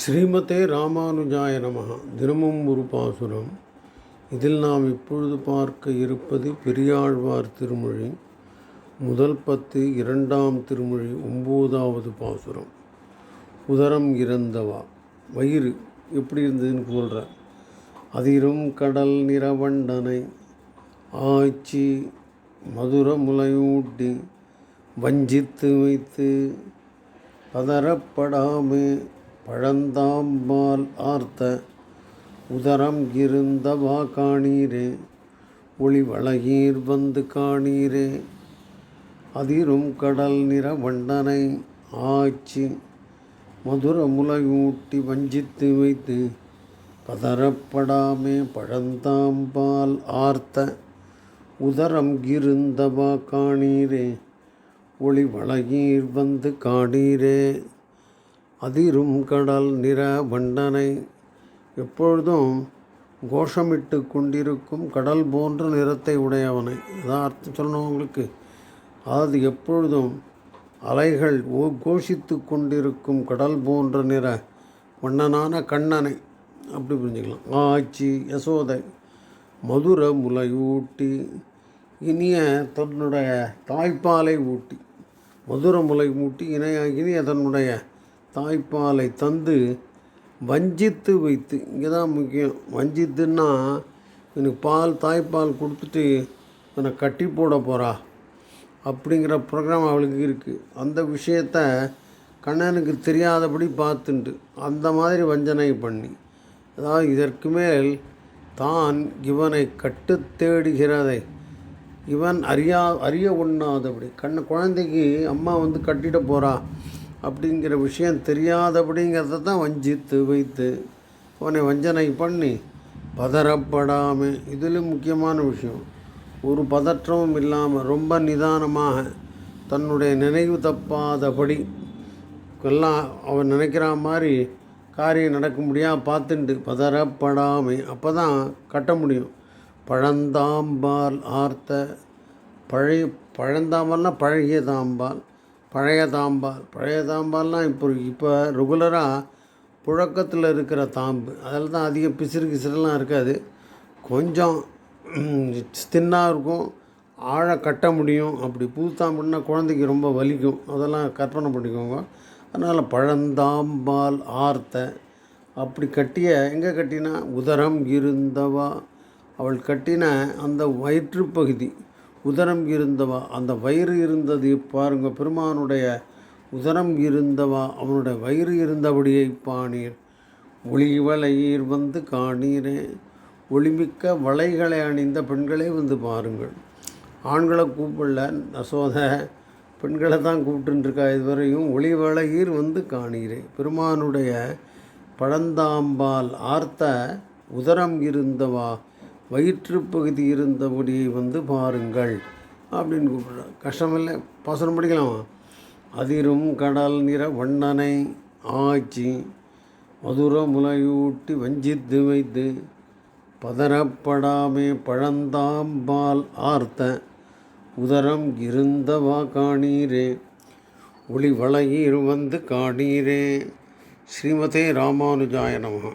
ஸ்ரீமதே ராமானுஜாய நமகா தினமும் ஒரு பாசுரம். இதில் நாம் இப்பொழுது பார்க்க இருப்பது பெரியாழ்வார் திருமொழி முதல் பத்து இரண்டாம் திருமொழி ஒம்போதாவது பாசுரம். உதரம் இறந்தவா? வயிறு எப்படி இருந்ததுன்னு சொல்கிறார் அதிரும் கடல் நிறவண்டனை ஆய்ச்சி மதுர முலையூட்டி வஞ்சித்து வைத்து பதறப்படாமே பழந்தாம்பால் ஆர்த்த உதரம் இருந்தவா காணீரே ஒளி வளகீர் வந்து காணீரே. அதிரும் கடல் நிற வண்டனை ஆச்சி மதுர முலையூட்டி வஞ்சித்து வைத்து பதறப்படாமே பழந்தாம்பால் ஆர்த்த உதரம் இருந்தவா காணீரே ஒளி வளகீர் வந்து காணீரே. அதிரும் கடல் நிற வண்டனை எப்பொழுதும் கோஷமிட்டு கொண்டிருக்கும் கடல் போன்ற நிறத்தை உடையவனை. அதான் அர்த்தம் சொல்லணும் உங்களுக்கு. அதாவது எப்பொழுதும் அலைகள் ஓ கோஷித்து கொண்டிருக்கும் கடல் போன்ற நிற வண்ணனான கண்ணனை. அப்படி புரிஞ்சுக்கலாம். ஆச்சி யசோதை மதுர முலையூட்டி இனிய தன்னுடைய தாய்ப்பாலை ஊட்டி. மதுர முலை ஊட்டி இணைய இனிய தன்னுடைய தாய்ப்பாலை தந்து வஞ்சித்து வைத்து இங்கே தான் முக்கியம். வஞ்சித்துன்னா எனக்கு பால் தாய்ப்பால் கொடுத்துட்டு என்னை கட்டி போட போகிறா அப்படிங்கிற ப்ரோக்ராம் அவளுக்கு இருக்குது அந்த விஷயத்த கண்ணனுக்கு தெரியாதபடி பார்த்துண்டு அந்த மாதிரி வஞ்சனை பண்ணி. அதாவது இதற்கு மேல் தான் இவனை கட்டு தேடுகிறதை. இவன் அறியா அறிய ஒண்ணாதபடி. கண்ண குழந்தைக்கு அம்மா வந்து கட்டிட போகிறா அப்படிங்கிற விஷயம் தெரியாதபடிங்கிறத தான் வஞ்சித்து வைத்து அவனை வஞ்சனை பண்ணி பதறப்படாமல் இதிலும் முக்கியமான விஷயம் ஒரு பதற்றமும் இல்லாமல் ரொம்ப நிதானமாக தன்னுடைய நினைவு தப்பாதபடி எல்லாம் அவன் நினைக்கிற மாதிரி காரியம் நடக்க முடியா பார்த்துண்டு பதறப்படாமை அப்போ தான் கட்ட முடியும். பழந்தாம்பால் ஆர்த்த பழைய பழந்தாம்பால்னா பழகிய தாம்பால் பழைய தாம்பால். பழைய தாம்பால்னால் இப்போ இப்போ ரெகுலராக புழக்கத்தில் இருக்கிற தாம்பு. அதில் தான் அதிகம் பிசிறு கிசிறுலாம் இருக்காது. கொஞ்சம் தின்னாக இருக்கும். ஆழ கட்ட முடியும். அப்படி புது தாம்புன்னா குழந்தைக்கு ரொம்ப வலிக்கும். அதெல்லாம் கற்பனை பண்ணிக்கோங்க. அதனால் பழந்தாம்பால் ஆர்த்த அப்படி கட்டிய எங்கே கட்டினா? உதரம் இருந்தவா. அவள் கட்டின அந்த வயிற்றுப்பகுதி உதரம் இருந்தவா அந்த வயிறு இருந்தது பாருங்க பெருமானுடைய உதரம் இருந்தவா அவனுடைய வயிறு இருந்தபடியை பாணீர் ஒளிவலையீர் வந்து காணீரே ஒளிமிக்க வளைகளை அணிந்த பெண்களே வந்து பாருங்கள். ஆண்களை கூப்பிடல நசோத பெண்களை தான் கூப்பிட்டுருக்கா இதுவரையும் ஒளிவளையீர் வந்து காணீரே. பெருமானுடைய பழந்தாம்பால் ஆர்த்த உதரம் இருந்தவா வயிற்றுப்பகுதி இருந்தபடியை வந்து பாருங்கள் அப்படின்னு கூப்பிடுறார் கஷ்டமில்லை பாசனம் படிக்கலாமா. அதிரும் கடல் நிற வண்ணனை ஆச்சி மதுர முலையூட்டி வஞ்சித்து வைத்து பதறப்படாமே பழந்தாம்பால் ஆர்த்த உதரம் இருந்தவா காணீரே ஒளி வளையீர் வந்து காணீரே. ஸ்ரீமதே ராமானுஜாய நமகா